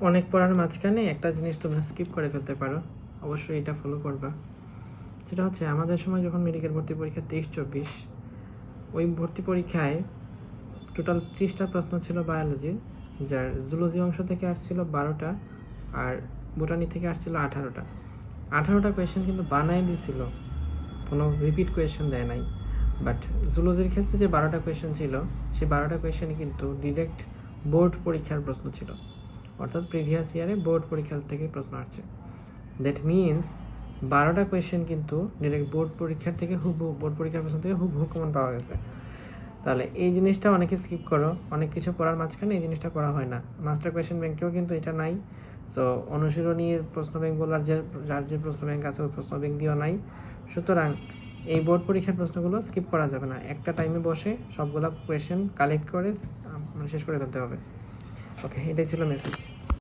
অনেক পড়ার মাঝখানে একটা জিনিস তোমরা স্কিপ করে ফেলতে পারো। অবশ্যই এটা ফলো করবা। সেটা হচ্ছে, আমাদের সময় যখন মেডিকেল ভর্তি পরীক্ষা তেইশ, চব্বিশ, ওই ভর্তি পরীক্ষায় টোটাল ত্রিশটা প্রশ্ন ছিল বায়োলজির যার জুলজি অংশ থেকে আসছিল বারোটা আর বোটানি থেকে আসছিল আঠারোটা। আঠারোটা কোয়েশ্চেন কিন্তু বানাই দিয়েছিল কোনো রিপিট কোয়েশ্চেন দেয় নাই। বাট জুলজির ক্ষেত্রে যে বারোটা কোয়েশ্চেন ছিল, সেই বারোটা কোয়েশ্চেন কিন্তু ডিরেক্ট বোর্ড পরীক্ষার প্রশ্ন ছিল। অর্থাৎ প্রিভিয়াস ইয়ারে বোর্ড পরীক্ষা থেকে প্রশ্ন আসছে। দ্যাট মিনস বারোটা কোয়েশ্চেন কিন্তু ডিরেক্ট বোর্ড পরীক্ষার থেকে হুবহু বোর্ড পরীক্ষার প্রশ্ন থেকে হুবহু কমন পাওয়া গেছে। তাহলে এই জিনিসটা অনেকে স্কিপ করো, অনেক কিছু পড়ার মাঝখানে এই জিনিসটা করা হয় না। মাস্টার কোয়েশ্চেন ব্যাংকেও কিন্তু এটা নাই। সো অনুশীলনীর প্রশ্ন ব্যাংকগুলোর যে, যার যে প্রশ্ন ব্যাংক আছে ওই প্রশ্ন ব্যাংক দিয়েও নাই। সুতরাং এই বোর্ড পরীক্ষার প্রশ্নগুলো স্কিপ করা যাবে না। একটা টাইমে বসে সবগুলা কোয়েশ্চেন কালেক্ট করে মানে শেষ করে ফেলতে হবে। ওকে এটাই ছিল মেসেজ